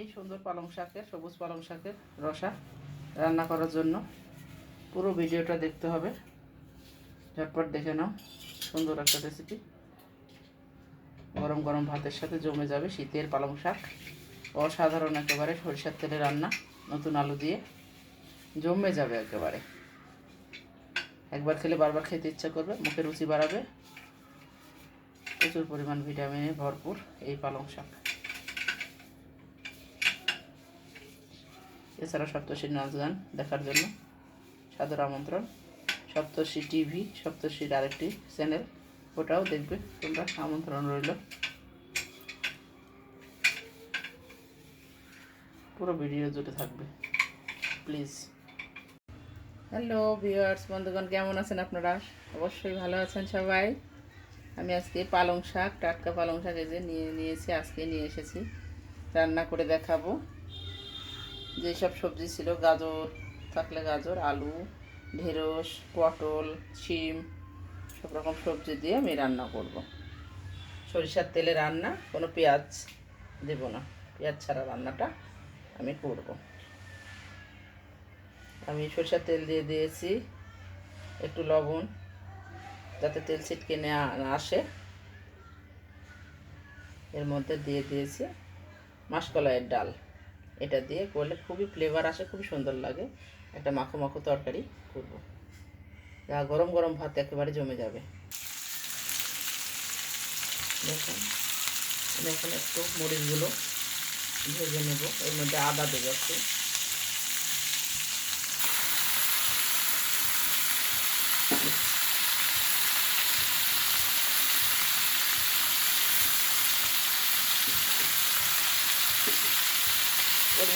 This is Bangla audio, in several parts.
এই সুন্দর পালং শাকের, সবুজ পালং শাকের রসা রান্না করার জন্য। পুরো ভিডিওটা দেখতে হবে। ঝটপট দেখে নাও, সুন্দর একটা রেসিপি গরম গরম ভাতের সাথে জমে যাবে শীতের পালং শাক। অসাধারণ একেবারে সরিষার তেলে রান্না, নতুন আলু দিয়ে। জমে যাবে একেবারে। একবার খেলে বারবার খেতে ইচ্ছা করবে, মুখে রুচি বাড়াবে। প্রচুর পরিমাণ ভিটামিনে ভরপুর এই পালং শাক। এছাড়া সপ্তর্ষির নাচ গান দেখার জন্য। সাদর আমন্ত্রণ। সপ্তর্ষি টিভি, সপ্তর্ষির আরেকটি চ্যানেল। ওটাও দেখবে, তোমরা আমন্ত্রণ রইল। পুরো ভিডিও জুড়ে থাকবে। প্লিজ। হ্যালো ভিউয়ার্স, বন্ধুগণ, কেমন আছেন আপনারা? অবশ্যই ভালো আছেন সবাই। আমি আজকে পালং শাক, টাটকা পালং শাক এই যে নিয়ে নিয়েছি, আজকে নিয়ে এসেছি। রান্না করে দেখাবো। যেসব সবজি ছিল, গাজর, থাকলে গাজর, আলু, ঢেঁড়স, পটল, শিম, সব রকম সবজি দিয়ে আমি রান্না করব। সরিষার তেলে রান্না, কোনো পেঁয়াজ দেব না। পেঁয়াজ ছাড়া রান্নাটা আমি করব। আমি সরিষার তেল দিয়ে দিয়েছি একটু লবণ, যাতে তেল ছিটকে না আসে। এর মধ্যে দিয়ে দিয়েছি মাসকলাইয়ের ডাল। এটা দিয়ে করলে খুবই ফ্লেভার আসে, খুবই সুন্দর লাগে। একটা মাখো মাখো তরকারি করব। যা গরম গরম ভাত একেবারে জমে যাবে। দেখুন এখন একটু মরিচগুলো ভেজে নেব। এর মধ্যে আদা দেবো একটু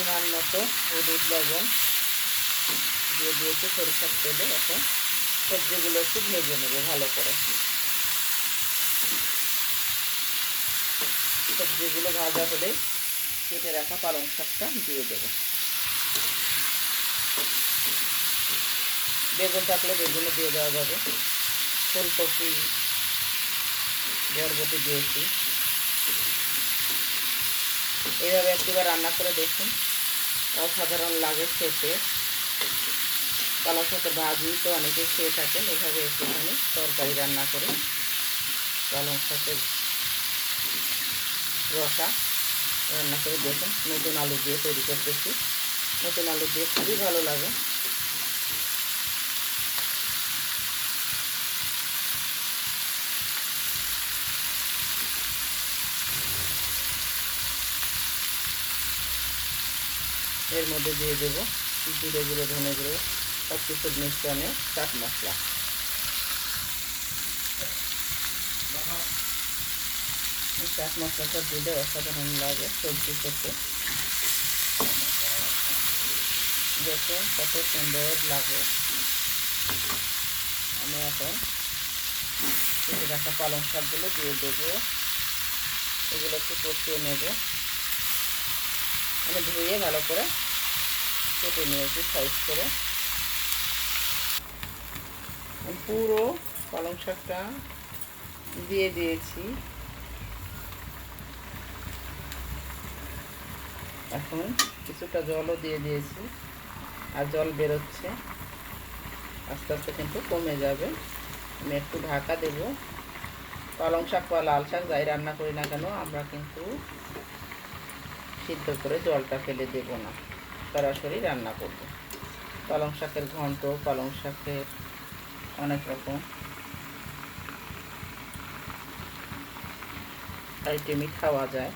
পরিমাণ মতো হলুদ লবণ দিয়ে দিয়েছি, সরিষার তেলে এখন। সবজিগুলো একটু ভেজে নেব ভালো করে। সবজিগুলো ভাজা হলে কেটে রাখা পালং শাকটা দিয়ে দেবো। বেগুন থাকলে বেগুনও দিয়ে দেওয়া যাবে। ফুলকপি, বরবটি দিয়েছি। এইভাবে একটিবার রান্না করে দেখুন। অসাধারণ লাগে খেতে। কলার সাথে ভাজি তো অনেকে খেয়ে থাকেন, এভাবে একটুখানি তরকারি রান্না করে। কলার সাথে রসা রান্না করে দেখুন নতুন আলু দিয়ে তৈরি করতেছি। নতুন আলু দিয়ে খুবই ভালো লাগে। এর মধ্যে দিয়ে দেবো জিরে গুঁড়ো, ধনে গুঁড়ো সব কিছুর মিশ্রণে চাট মশলা। চাট মশলাটা দিলে অসাধারণ লাগে সবজি করতে দেখুন কত সুন্দর লাগে। আমি এখন কেটে রাখা পালং শাকগুলো দিয়ে দেবো। এগুলো একটু কষিয়ে নেব। আমি ধুয়ে ভালো করে কেটে নিয়েছি সাইজ করে। পুরো পালং শাকটা দিয়ে দিয়েছি। এখন কিছুটা জলও দিয়ে দিয়েছি আর জল বেরোচ্ছে। আস্তে আস্তে কিন্তু কমে যাবে। আমি একটু ঢাকা দেব। পালং শাক বা লাল শাক যাই রান্না করি না কেন, আমরা কিন্তু সিদ্ধ করে জলটা ফেলে দেব না। সরাসরি রান্না করব। পালং শাকের ঘন্ট, পালং শাকের অনেক রকম। আইটেমই খাওয়া যায়।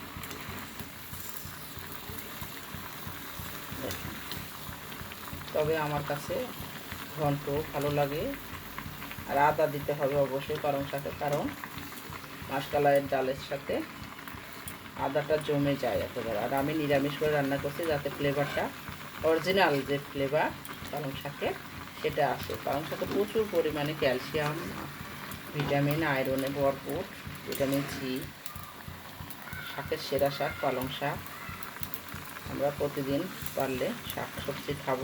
তবে আমার কাছে ঘন্ট ভালো লাগে। আর আদা দিতে হবে অবশ্যই পালং শাকের কারণ মাসকালাইয়ের ডালের সাথে আদাটা জমে যায় একেবারে। আর আমি নিরামিষ করে রান্না করছি যাতে ফ্লেভারটা অরিজিনাল যে ফ্লেভার পালং শাকে সেটা আসে। পালং শাকে প্রচুর পরিমাণে ক্যালসিয়াম, ভিটামিন, আয়রনে ভরপুর, ভিটামিন সি শাকের সেরা শাক পালং শাক। আমরা প্রতিদিন পারলে শাক সবজি খাব।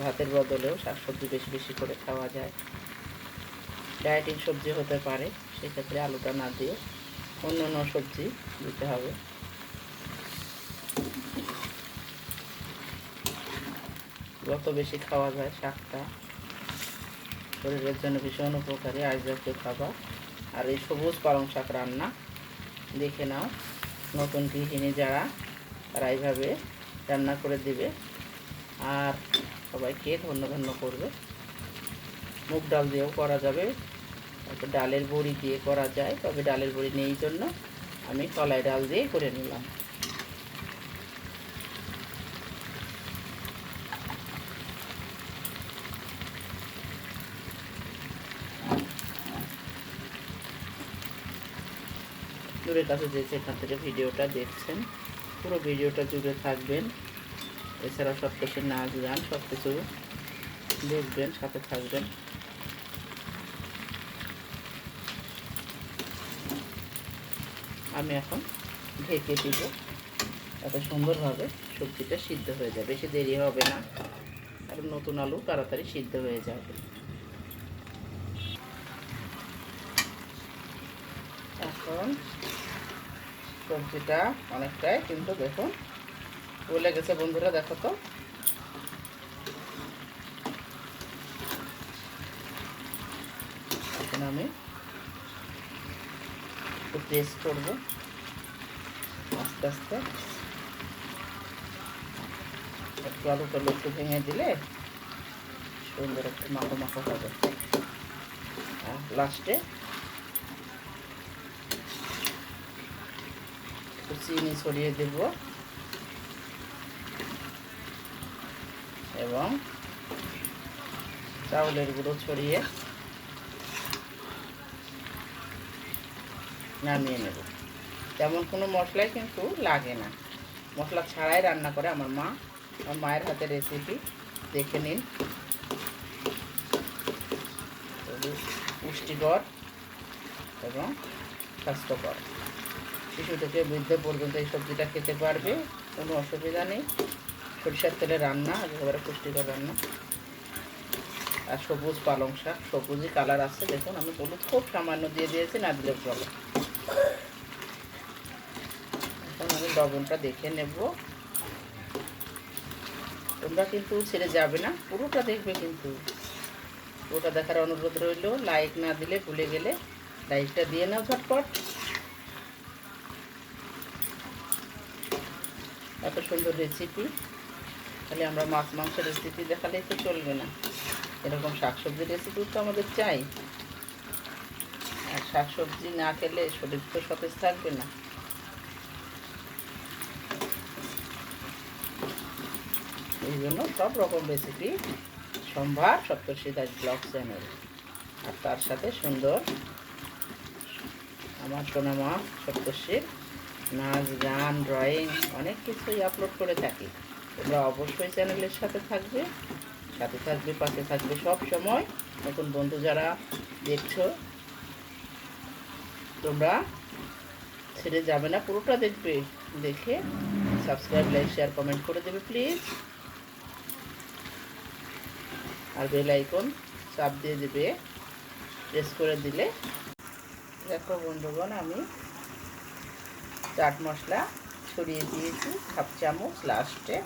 ভাতের বদলেও শাক সবজি বেশি বেশি করে খাওয়া যায়। ডায়েটিং সবজি হতে পারে, সেক্ষেত্রে আলুটা না দিয়ে অন্য অন্য সবজি দিতে হবে। যত বেশি খাওয়া যায় শাকটা, শরীরের জন্য ভীষণ উপকারী আর্যকে খাবার। আর এই সবুজ পালং শাক রান্না, দেখে নাও, নতুন গৃহিণী যারা, তারা এইভাবে রান্না করে দেবে। আর সবাইকে ধন্য ধন্য করবে। মুগ ডাল দিয়েও করা যাবে। তারপর ডালের বড়ি দিয়ে করা যায়, তবে ডালের বড়ি নেই জন্য আমি কলাই ডাল দিয়ে করে নিলাম। দূরের কাছে যে যেখান থেকে ভিডিওটা দেখছেন, পুরো ভিডিওটা জুড়ে থাকবেন। এছাড়া সব কিছু নাচ গান সব কিছু দেখবেন, সাথে থাকবেন। আমি এখন ঢেকে দিব। এত সুন্দরভাবে সবজিটা সিদ্ধ হয়ে যাবে। বেশি দেরি হবে না। আর নতুন আলু তাড়াতাড়ি সিদ্ধ হয়ে যাবে। এখন সবজিটা অনেকটাই কিন্তু দেখুন গলে গেছে বন্ধুরা, দেখো তো। আমি একটু পেস্ট করব। আস্তে আস্তে। একটু আলু টালু একটু ভেঙে দিলে সুন্দর একটু মাখো মাখো হবে। আর লাস্টে চিনি ছড়িয়ে দেব। এবং চাউলের গুঁড়ো ছড়িয়ে নামিয়ে নেব। তেমন কোনো মশলাই কিন্তু লাগে না। মশলা ছাড়াই রান্না করে আমার মা। আমার মায়ের হাতে রেসিপি দেখে নিন। পুষ্টিকর এবং স্বাস্থ্যকর। শিশু থেকে বৃদ্ধ পর্যন্ত এই সবজিটা খেতে পারবে। কোনো অসুবিধা নেই। সরিষার তেলে রান্না, একেবারে পুষ্টিকর রান্না। আর সবুজ পালং শাক, সবুজই কালার আছে। দেখুন, আমি হলুদ খুব সামান্য দিয়ে দিয়েছি, না দিলে চলে। এখন আমি লবণটা দেখে নেব। তোমরা কিন্তু ছেড়ে যাবে না, পুরোটা দেখবে কিন্তু। পুরোটা দেখার অনুরোধ রইল লাইক না দিলে ভুলে গেলে লাইকটা দিয়ে নাও ঝটপট। এত সুন্দর রেসিপি তাহলে আমরা মাছ, মাংসের রেসিপি দেখালেই তো চলবে না। এরকম শাকসবজির রেসিপিও তো আমাদের চাই। আর শাকসবজি না খেলে শরীর তো সতেজ থাকবে না। এই জন্য সব রকম রেসিপি সম্ভার সপ্তর্ষি দাস ব্লগ চ্যানেল আর তার সাথে সুন্দর আমার সোনামা সপ্তর্ষির নাচ, গান ড্রয়িং অনেক কিছুই আপলোড করে থাকি। তোমরা অবশ্যই চ্যানেলের সাথে থাকবে সাথে থাকবে, পাশে থাকবে সব সময়। নতুন বন্ধু যারা দেখছ তোমরা ছেড়ে যাবে না, পুরোটা দেখবে। দেখে সাবস্ক্রাইব লাইক শেয়ার কমেন্ট করে দেবে প্লিজ আর বেল আইকন চাপ দিয়ে দেবে। প্রেস করে দিলে দেখো বন্ধুগণ, আমি চাট মশলা ছড়িয়ে দিয়েছি, হাফ চামচ লাস্টে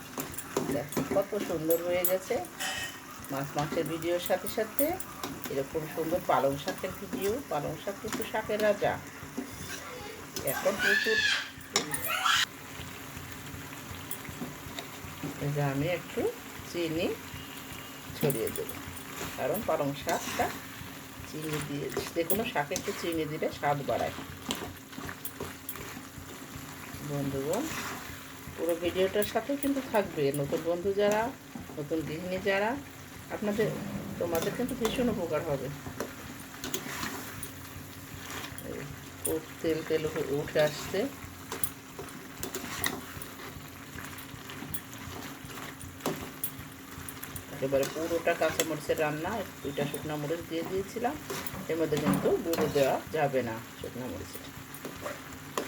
দেখো কত সুন্দর হয়ে গেছে। মাছ মাংসের ভিডিওর সাথে সাথে এরকম সুন্দর পালং শাকের ভিডিও, পালং শাক কিন্তু শাকের রাজা। এখন প্রচুর আমি একটু চিনি ছড়িয়ে দেব। কারণ পালং শাকটা চিনি দিয়ে যে কোনো শাকে একটু চিনি দিলে স্বাদ বাড়ায়। বন্ধুগণ, পুরো ভিডিওটার সাথে কিন্তু থাকবে। নতুন বন্ধু যারা, নতুন গৃহিণী যারা আপনাদের, তোমাদের কিন্তু ভীষণ উপকার হবে। তেল তেল উঠে- আসছে। একেবারে পুরোটা কাঁচামরিচের রান্না, দুইটা শুকনো মরিচ দিয়ে দিয়েছিলাম। এর মধ্যে কিন্তু গুঁড়ো দেওয়া যাবে না শুকনো মরিচে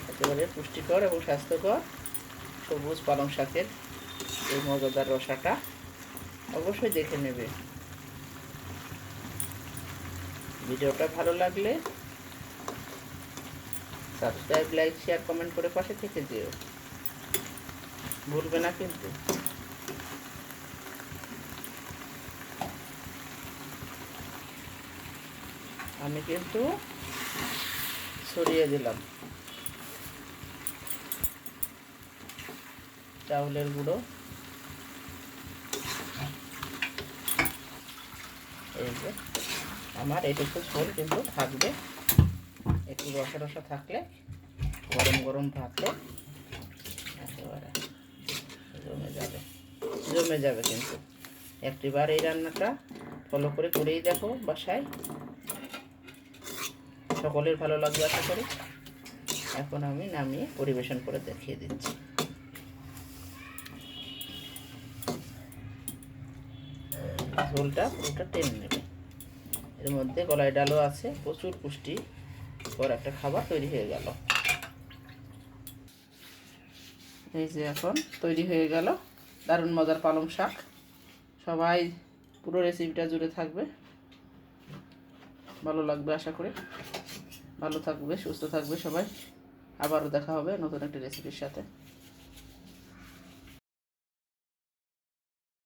একেবারে পুষ্টিকর এবং স্বাস্থ্যকর সবুজ পালং শাকের এই মজাদার রসাটা। অবশ্যই দেখে নেবে। ভিডিওটা ভালো লাগলে সাবস্ক্রাইব লাইক শেয়ার কমেন্ট করে পাশে থেকে যেও। ভুলবে না কিন্তু। আমি কিন্তু সরিয়ে দিলাম। চাউলের গুঁড়ো। এই যে, আমার এটুকু ঝোল কিন্তু থাকবে। একটু রসা রসা থাকলে, গরম গরম ভাতে একেবারে জমে যাবে জমে যাবে কিন্তু। একটিবার এই রান্নাটা ফলো করে করেই দেখো বাসায়। সকলের ভালো লাগবে আশা করি। এখন আমি নামিয়ে পরিবেশন করে দেখিয়ে দিচ্ছি। ঝোলটা পুরোটা টেনে নেবে। এর মধ্যে গলায় ডালও আছে, প্রচুর পুষ্টি পর একটা খাবার তৈরি হয়ে গেল। এই যে এখন তৈরি হয়ে গেল, দারুণ মজার পালং শাক। সবাই পুরো রেসিপিটা জুড়ে থাকবে। ভালো লাগবে আশা করি। ভালো থাকবে, সুস্থ থাকবে সবাই। আবারও দেখা হবে নতুন একটা রেসিপির সাথে।